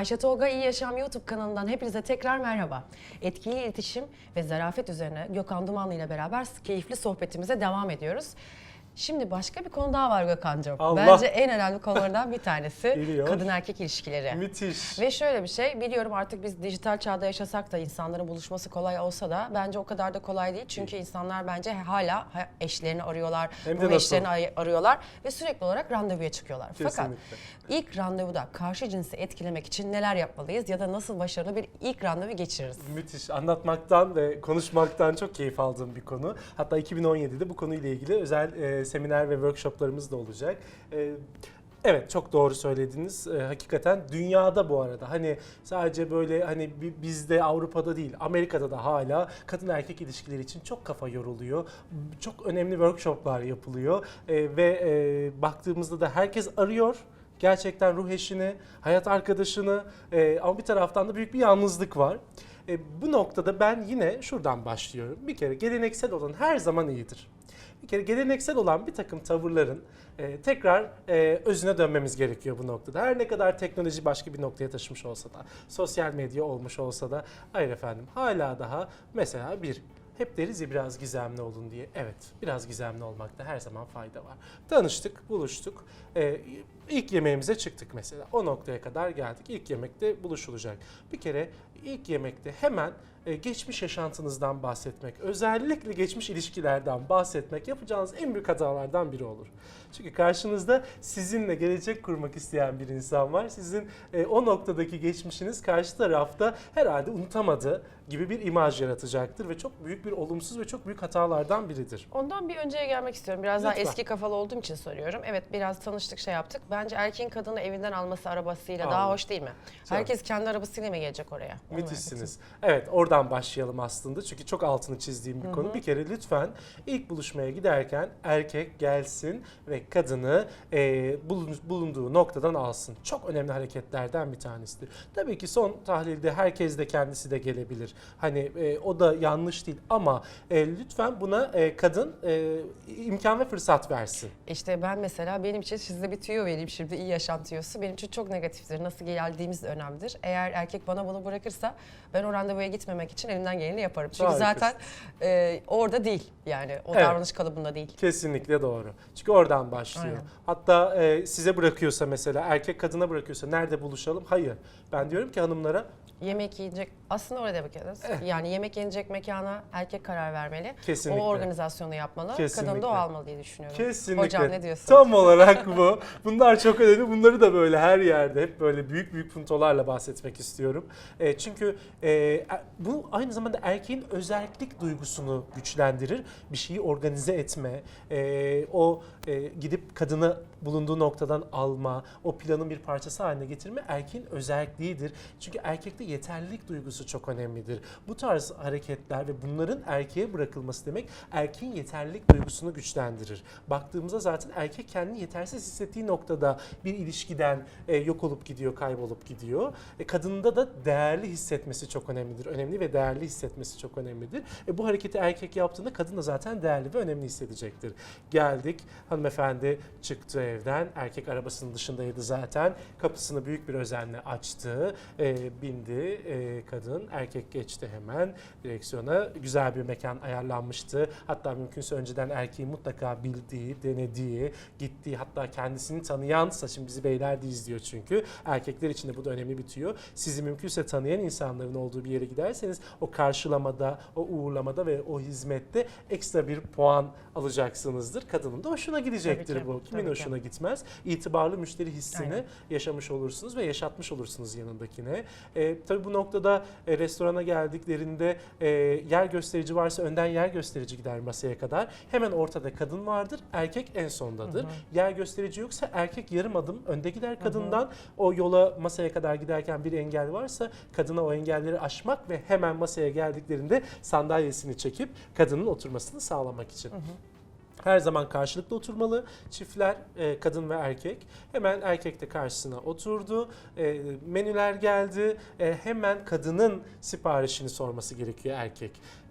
Ayşe Tolga İyi Yaşam YouTube kanalından hepinize tekrar merhaba. Etkili iletişim ve zarafet üzerine Gökhan Dumanlı ile beraber keyifli sohbetimize devam ediyoruz. Şimdi başka bir konu daha var Gökhan'cığım. Allah. Bence en önemli konulardan bir tanesi Geliyor. kadın erkek ilişkileri. Müthiş. Ve şöyle bir şey, biliyorum artık biz dijital çağda yaşasak da insanların buluşması kolay olsa da bence o kadar da kolay değil. Çünkü insanlar bence hala ha- eşlerini arıyorlar, Hem de bu eşlerini arıyorlar ve sürekli olarak randevuya çıkıyorlar. Fakat Kesinlikle. ilk randevuda karşı cinsi etkilemek için neler yapmalıyız ya da nasıl başarılı bir ilk randevu geçiririz? Müthiş. Anlatmaktan ve konuşmaktan çok keyif aldığım bir konu. Hatta 2017'de bu konuyla ilgili özel e, seminer ve workshoplarımız da olacak. E, Evet çok doğru söylediniz. E, hakikaten dünyada bu arada hani sadece böyle hani bi- bizde Avrupa'da değil Amerika'da da hala kadın erkek ilişkileri için çok kafa yoruluyor. Çok önemli workshoplar yapılıyor E, ve e, baktığımızda da herkes arıyor gerçekten ruh eşini, hayat arkadaşını e, ama bir taraftan da büyük bir yalnızlık var. E, bu noktada ben yine şuradan başlıyorum. Bir kere geleneksel olan her zaman iyidir. Kere geleneksel olan bir takım tavırların e, tekrar e, özüne dönmemiz gerekiyor bu noktada. Her ne kadar teknoloji başka bir noktaya taşımış olsa da, sosyal medya olmuş olsa da, hayır efendim hala daha mesela bir hep deriz ya biraz gizemli olun diye. Evet, biraz gizemli olmakta her zaman fayda var. Tanıştık, buluştuk. Ee, ilk yemeğimize çıktık mesela. O noktaya kadar geldik. İlk yemekte buluşulacak. Bir kere ilk yemekte hemen e, geçmiş yaşantınızdan bahsetmek, özellikle geçmiş ilişkilerden bahsetmek yapacağınız en büyük hatalardan biri olur. Çünkü karşınızda sizinle gelecek kurmak isteyen bir insan var. Sizin e, o noktadaki geçmişiniz karşı tarafta herhalde unutamadı gibi bir imaj yaratacaktır ve çok büyük bir olumsuz ve çok büyük hatalardan biridir. Ondan bir önceye gelmek istiyorum. Biraz daha Lütfen. eski kafalı olduğum için soruyorum. Evet biraz tanıştık şey yaptık. Bence erkeğin kadını evinden alması arabasıyla daha Allah. hoş değil mi? Herkes kendi arabasıyla mı gelecek oraya? Onu Müthişsiniz. Evet oradan başlayalım aslında çünkü çok altını çizdiğim bir konu. Bir kere lütfen ilk buluşmaya giderken erkek gelsin ve kadını e, bulun- bulunduğu noktadan alsın. Çok önemli hareketlerden bir tanesidir. Tabii ki son tahlilde herkes de kendisi de gelebilir. Hani e, o da yanlış değil ama e, lütfen buna e, kadın e, imkan ve fırsat versin. İşte ben mesela benim için size bir tüyo vereyim şimdi iyi yaşam tüyosu. Benim için çok negatiftir. Nasıl geldiğimiz de önemlidir. Eğer erkek bana bunu bırakırsa ben o randevuya gitmemek için elimden geleni yaparım. Çünkü Harikasın. zaten e, orada değil yani o Evet. davranış kalıbında değil. Kesinlikle doğru. Çünkü oradan başlıyor. Aynen. Hatta e, size bırakıyorsa mesela erkek kadına bırakıyorsa nerede buluşalım? Hayır. Ben diyorum ki hanımlara Yemek yiyecek aslında oraya bakıyoruz. Yani yemek yenecek mekana erkek karar vermeli. Eh. Kesinlikle. O organizasyonu yapmalı. Kesinlikle. Kadın da o almalı diye düşünüyorum. Kesinlikle. Hocam ne diyorsun? Tam olarak bu. Bunlar çok önemli. Bunları da böyle her yerde hep böyle büyük büyük puntolarla bahsetmek istiyorum. E, çünkü e, e, bu aynı zamanda erkeğin özellik duygusunu güçlendirir. Bir şeyi organize etme, e, o e, gidip kadını bulunduğu noktadan alma, o planın bir parçası haline getirme erkeğin özelliğidir. Çünkü erkekte yeterlilik duygusu çok önemlidir. Bu tarz hareketler ve bunların erkeğe bırakılması demek erkeğin yeterlilik duygusunu güçlendirir. Baktığımızda zaten erkek kendini yetersiz hissettiği noktada bir ilişkiden e, yok olup gidiyor, kaybolup gidiyor. E, kadında da değerli hissetmesi çok önemlidir. Önemli ve değerli hissetmesi çok önemlidir. E, bu hareketi erkek yaptığında kadın da zaten değerli ve önemli hissedecektir. Geldik, hanımefendi çıktı evden. Erkek arabasının dışındaydı zaten. Kapısını büyük bir özenle açtı. E, bindi e, kadın. Erkek geçti hemen direksiyona. Güzel bir mekan ayarlanmıştı. Hatta mümkünse önceden erkeğin mutlaka bildiği, denediği, gittiği hatta kendisini tanıyansa şimdi bizi beyler de izliyor çünkü. Erkekler için de bu da önemli bir tüyo. Sizi mümkünse tanıyan insanların olduğu bir yere giderseniz o karşılamada, o uğurlamada ve o hizmette ekstra bir puan alacaksınızdır. Kadının da hoşuna gidecektir Tabii ki, bu. Kimin tabii ki. hoşuna gitmez? İtibarlı müşteri hissini Aynen. yaşamış olursunuz ve yaşatmış olursunuz yanındakine. E, tabii bu noktada e, restorana geldiklerinde e, yer gösterici varsa önden yer gösterici gider masaya kadar. Hemen ortada kadın vardır, erkek en sondadır. Yer gösterici yoksa erkek yarım adım önde gider kadından. O yola masaya kadar giderken bir engel varsa kadına o engelleri aşmak ve hemen masaya geldiklerinde sandalyesini çekip kadının oturmasını sağlamak için. Her zaman karşılıklı oturmalı. Çiftler e, kadın ve erkek. Hemen erkek de karşısına oturdu. E, menüler geldi. E, hemen kadının siparişini sorması gerekiyor erkek.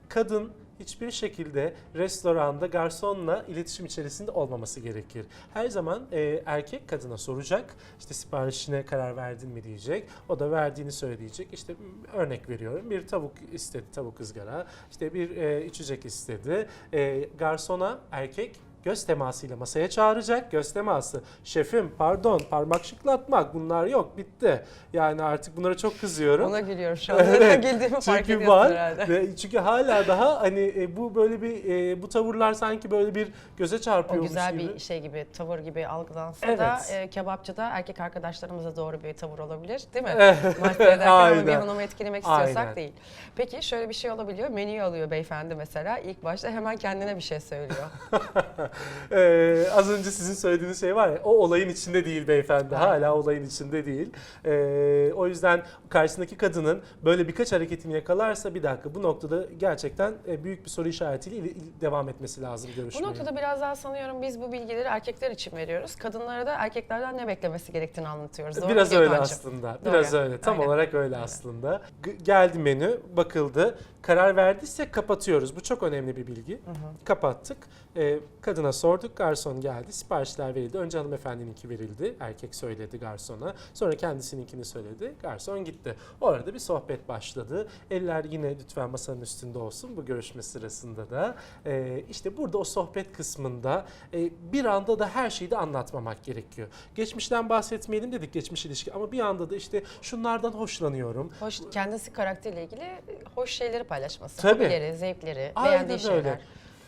Kadın hiçbir şekilde restoranda garsonla iletişim içerisinde olmaması gerekir. Her zaman e, erkek kadına soracak, işte siparişine karar verdin mi diyecek. O da verdiğini söyleyecek. İşte örnek veriyorum bir tavuk istedi, tavuk ızgara. İşte bir e, içecek istedi. E, garsona erkek göz temasıyla masaya çağıracak. Göz teması. Şefim pardon parmak şıklatmak bunlar yok bitti. Yani artık bunlara çok kızıyorum. Ona gülüyorum şu an. Evet, Güldüğümü fark Çünkü ediyorsun var herhalde. ve çünkü hala daha hani e, bu böyle bir e, bu tavırlar sanki böyle bir göze O çarpıyormuş güzel gibi. bir şey gibi, tavır gibi algılansa Evet. da e, kebapçıda erkek arkadaşlarımıza doğru bir tavır olabilir değil mi? Mahsede ederken ama bir aynen. hanımı etkilemek istiyorsak Aynen. değil. Peki şöyle bir şey olabiliyor. Menüyü alıyor beyefendi mesela. İlk başta hemen kendine bir şey söylüyor. Ee, az önce sizin söylediğiniz şey var ya o olayın içinde değil beyefendi. Hala olayın içinde değil. Ee, o yüzden karşısındaki kadının böyle birkaç hareketini yakalarsa bir dakika bu noktada gerçekten e, büyük bir soru işaretiyle il- devam etmesi lazım Bu görüşmeye. noktada biraz daha sanıyorum biz bu bilgileri erkekler için veriyoruz. Kadınlara da erkeklerden ne beklemesi gerektiğini anlatıyoruz. Doğru mu Biraz öyle Gökhan'cığım? aslında. Doğru. Biraz öyle. Tam Aynen. olarak öyle aslında. G- geldi menü, bakıldı. Karar verdiyse kapatıyoruz. Bu çok önemli bir bilgi. Kapattık. Ee, kadına sorduk. Garson geldi. Siparişler verildi. Önce hanımefendininki verildi. Erkek söyledi garsona. Sonra kendisininkini söyledi. Garson gitti. Orada bir sohbet başladı. Eller yine lütfen masanın üstünde olsun bu görüşme sırasında da. Ee, işte burada o sohbet kısmında e, bir anda da her şeyi de anlatmamak gerekiyor. Geçmişten bahsetmeyelim dedik geçmiş ilişki ama bir anda da işte şunlardan hoşlanıyorum. Hoş, kendisi karakteriyle ilgili hoş şeyleri paylaşması. Tabii. Hobileri, zevkleri, Aynen beğendiği şeyler. öyle.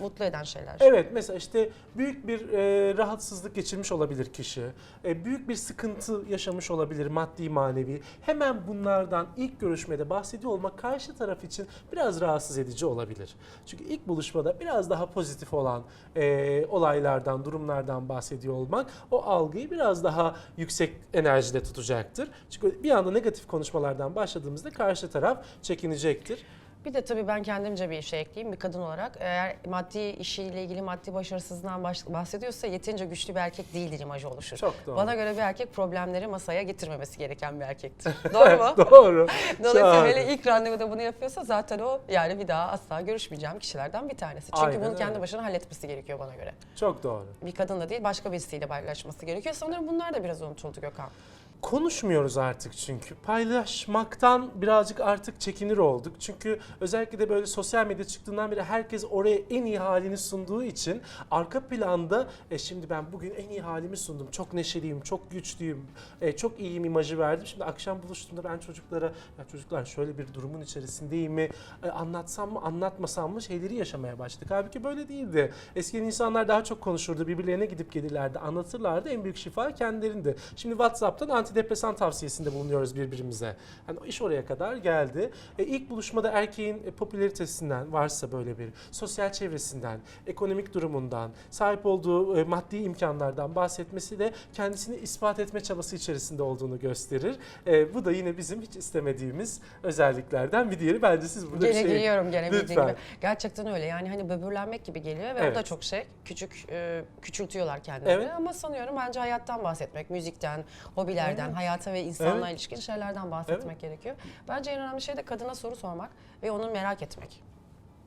Mutlu eden şeyler. Evet mesela işte büyük bir e, rahatsızlık geçirmiş olabilir kişi. E, büyük bir sıkıntı yaşamış olabilir maddi manevi. Hemen bunlardan ilk görüşmede bahsediyor olmak karşı taraf için biraz rahatsız edici olabilir. Çünkü ilk buluşmada biraz daha pozitif olan e, olaylardan, durumlardan bahsediyor olmak o algıyı biraz daha yüksek enerjide tutacaktır. Çünkü bir anda negatif konuşmalardan başladığımızda karşı taraf çekinecektir. Bir de tabii ben kendimce bir şey ekleyeyim bir kadın olarak. Eğer maddi işiyle ilgili maddi başarısızlığından baş- bahsediyorsa yeterince güçlü bir erkek değildir imajı oluşur. Çok doğru. Bana göre bir erkek problemleri masaya getirmemesi gereken bir erkektir. Doğru mu? Doğru. Dolayısıyla hele ilk randevuda bunu yapıyorsa zaten o yani bir daha asla görüşmeyeceğim kişilerden bir tanesi. Çünkü Aynen bunu kendi öyle. başına halletmesi gerekiyor bana göre. Çok doğru. Bir kadınla değil başka birisiyle paylaşması gerekiyor. Sanırım bunlar da biraz unutuldu Gökhan. Konuşmuyoruz artık çünkü. Paylaşmaktan birazcık artık çekinir olduk. Çünkü özellikle de böyle sosyal medya çıktığından beri herkes oraya en iyi halini sunduğu için arka planda e, şimdi ben bugün en iyi halimi sundum. Çok neşeliyim, çok güçlüyüm, e, çok iyiyim imajı verdim. Şimdi akşam buluştuğumda ben çocuklara ya çocuklar şöyle bir durumun içerisindeyim mi e, anlatsam mı anlatmasam mı şeyleri yaşamaya başladık. Halbuki böyle değildi. Eskiden insanlar daha çok konuşurdu. Birbirlerine gidip gelirlerdi, anlatırlardı. En büyük şifa kendilerinde. Şimdi WhatsApp'tan antidepresan tavsiyesinde bulunuyoruz birbirimize. Yani o iş oraya kadar geldi. E, ilk buluşmada erkeğin e, popülaritesinden varsa böyle bir sosyal çevresinden, ekonomik durumundan, sahip olduğu e, maddi imkanlardan bahsetmesi de kendisini ispat etme çabası içerisinde olduğunu gösterir. E, bu da yine bizim hiç istemediğimiz özelliklerden bir diğeri. Bence siz burada Gene bir şey... geliyorum gene bildiğin gibi. Gerçekten öyle yani hani böbürlenmek gibi geliyor ve Evet. o da çok şey. Küçük e, küçültüyorlar kendilerini Evet. ama sanıyorum bence hayattan bahsetmek, müzikten, hobilerden, Evet. hayata ve insanla Evet. ilişkin şeylerden bahsetmek gerekiyor. Bence en önemli şey de kadına soru sormak ve onu merak etmek.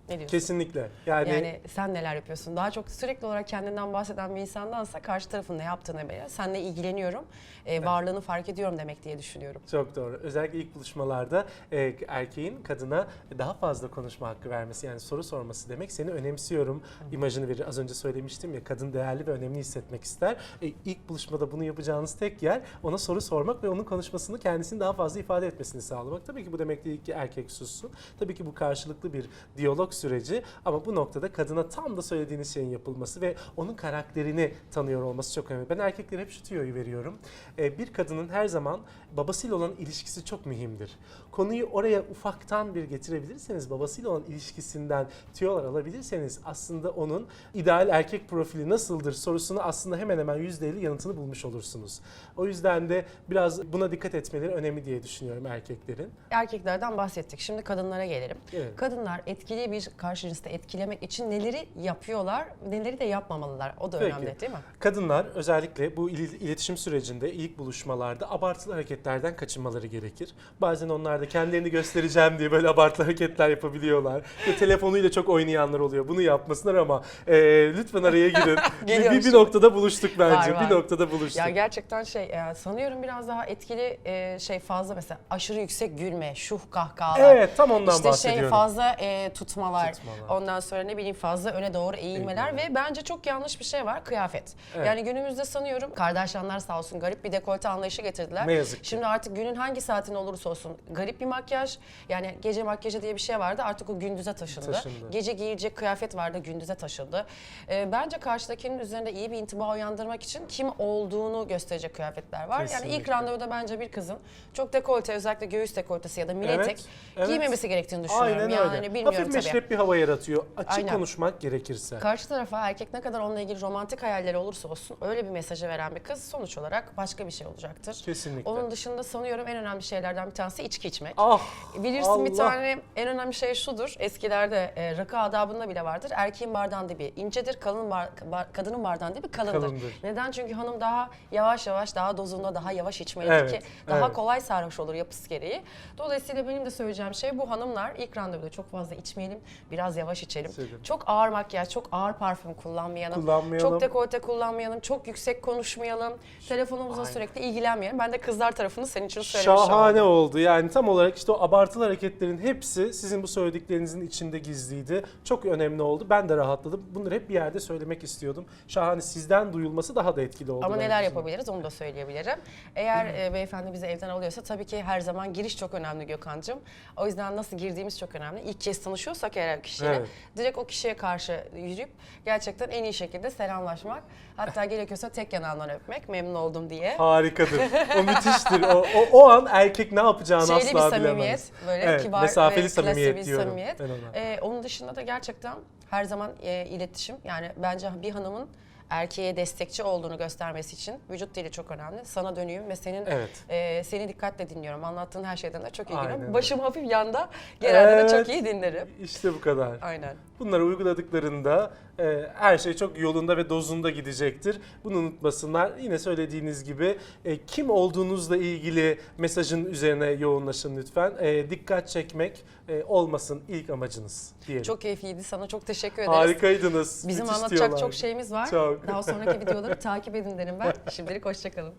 Ne diyorsun? Kesinlikle. Yani, Yani sen neler yapıyorsun? Daha çok sürekli olarak kendinden bahseden bir insandansa karşı tarafın ne yaptığını veya seninle ilgileniyorum, e, varlığını fark ediyorum demek diye düşünüyorum. Çok doğru. Özellikle ilk buluşmalarda e, erkeğin kadına daha fazla konuşma hakkı vermesi yani soru sorması demek seni önemsiyorum imajını verir. Az önce söylemiştim ya kadın değerli ve önemli hissetmek ister. E, ilk buluşmada bunu yapacağınız tek yer ona soru sormak ve onun konuşmasını kendisini daha fazla ifade etmesini sağlamak. Tabii ki bu demek değil ki erkek sussun. Tabii ki bu karşılıklı bir diyalog süreci ama bu noktada kadına tam da söylediğiniz şeyin yapılması ve onun karakterini tanıyor olması çok önemli. Ben erkeklere hep şu tüyoyu veriyorum. E, bir kadının her zaman babasıyla olan ilişkisi çok mühimdir. Konuyu oraya ufaktan bir getirebilirseniz, babasıyla olan ilişkisinden tüyolar alabilirseniz aslında onun ideal erkek profili nasıldır sorusunu aslında hemen hemen %50 yanıtını bulmuş olursunuz. O yüzden de biraz buna dikkat etmeleri önemli diye düşünüyorum erkeklerin. Erkeklerden bahsettik. Şimdi kadınlara gelelim. Evet. Kadınlar etkili bir karşı, etkilemek için neleri yapıyorlar, neleri de yapmamalılar. O da Peki. önemli değil mi? Kadınlar özellikle bu il- iletişim sürecinde ilk buluşmalarda abartılı hareketlerden kaçınmaları gerekir. Bazen onlar da kendilerini göstereceğim diye böyle abartılı hareketler yapabiliyorlar. Ve telefonuyla çok oynayanlar oluyor. Bunu yapmasınlar ama e, lütfen araya girin. bir, bir, noktada buluştuk bence. Var, var. Bir noktada buluştuk. Ya gerçekten şey e, sanıyorum biraz daha etkili e, şey fazla mesela aşırı yüksek gülme, şuh kahkahalar. evet tam ondan işte bahsediyorum. şey fazla e, tutmalar, Tutmalar. ondan sonra ne bileyim fazla öne doğru eğilmeler ve bence çok yanlış bir şey var kıyafet. Evet. Yani günümüzde sanıyorum Kardashianlar sağ olsun garip bir dekolte anlayışı getirdiler. Ne yazık ki. Şimdi artık günün hangi saatinde olursa olsun garip bir makyaj yani gece makyajı diye bir şey vardı artık o gündüze taşındı. Taşındı. Gece giyilecek kıyafet vardı gündüze taşındı. E, bence karşıdakinin üzerinde iyi bir intiba uyandırmak için kim olduğunu gösterecek kıyafetler var. Yani Kesinlikle. ilk randevuda bence bir kızın çok dekolte özellikle göğüs dekoltesi ya da mini Evet, etek evet. giymemesi gerektiğini düşünüyorum. Aynen yani öyle. bilmiyorum Hafif tabii. Meşrep bir hava yaratıyor. Açık Aynen. konuşmak gerekirse. Karşı tarafa erkek ne kadar onunla ilgili romantik hayalleri olursa olsun öyle bir mesajı veren bir kız sonuç olarak başka bir şey olacaktır. Kesinlikle. Onun dışında sanıyorum en önemli şeylerden bir tanesi içki içmek. Ah Bilirsin bir Allah. tane en önemli şey şudur. Eskilerde e, rakı adabında bile vardır. Erkeğin bardağın dibi incedir, kadının, bar, bar- kadının bardağın dibi kalındır. Kalındır. Neden? Çünkü hanım daha yavaş yavaş, daha dozunda, daha yavaş içmelidir Evet, ki daha evet. kolay sarhoş olur yapısı gereği. Dolayısıyla benim de söyleyeceğim şey bu hanımlar ilk randevuda çok fazla içmeyelim, biraz yavaş içelim. İçelim. Çok ağır makyaj, çok ağır parfüm kullanmayalım. Kullanmayalım. Çok dekolte kullanmayalım, çok yüksek konuşmayalım. Telefonumuza Aynen. sürekli ilgilenmeyelim. Ben de kızlar tarafını senin için söylemiş Şahane oldu. Yani tam olarak işte o abartılı hareketlerin hepsi sizin bu söylediklerinizin içinde gizliydi. Çok önemli oldu. Ben de rahatladım. Bunları hep bir yerde söylemek istiyordum. Şahane sizden duyulması daha da etkili oldu. Ama neler yapabiliriz onu da söyleyebilirim. Eğer e, beyefendi bizi evden alıyorsa tabii ki her zaman giriş çok önemli Gökhan'cığım. O yüzden nasıl girdiğimiz çok önemli. İlk kez tanışıyorsak eğer kişiyle Evet. direkt o kişiye karşı yürüyüp gerçekten en iyi şekilde selamlaşmak. Hatta gerekiyorsa tek yanağından öpmek memnun oldum diye. Harikadır. O müthiştir. O, o, o an erkek ne yapacağını Şeyli bir asla samimiyet, bilemez. böyle Evet, kibar mesafeli ve klasik samimiyet bir diyorum samimiyet. ben ona. Ee, onun dışında da gerçekten her zaman e, iletişim yani bence bir hanımın erkeğe destekçi olduğunu göstermesi için vücut dili çok önemli. Sana dönüyorum ve senin Evet. e, seni dikkatle dinliyorum. Anlattığın her şeyden de çok öyle. Başım hafif yanda genelde de Evet. çok iyi dinlerim. İşte bu kadar. Aynen. Bunları uyguladıklarında e, her şey çok yolunda ve dozunda gidecektir. Bunu unutmasınlar. Yine söylediğiniz gibi e, kim olduğunuzla ilgili mesajın üzerine yoğunlaşın lütfen. E, dikkat çekmek e, olmasın ilk amacınız diyelim. Çok keyifliydi. Sana çok teşekkür ederiz. Harikaydınız. Bizim Müthiş anlatacak diyorlar. çok şeyimiz var. Çok. Daha sonraki videoları takip edin derim ben. Şimdilik hoşçakalın.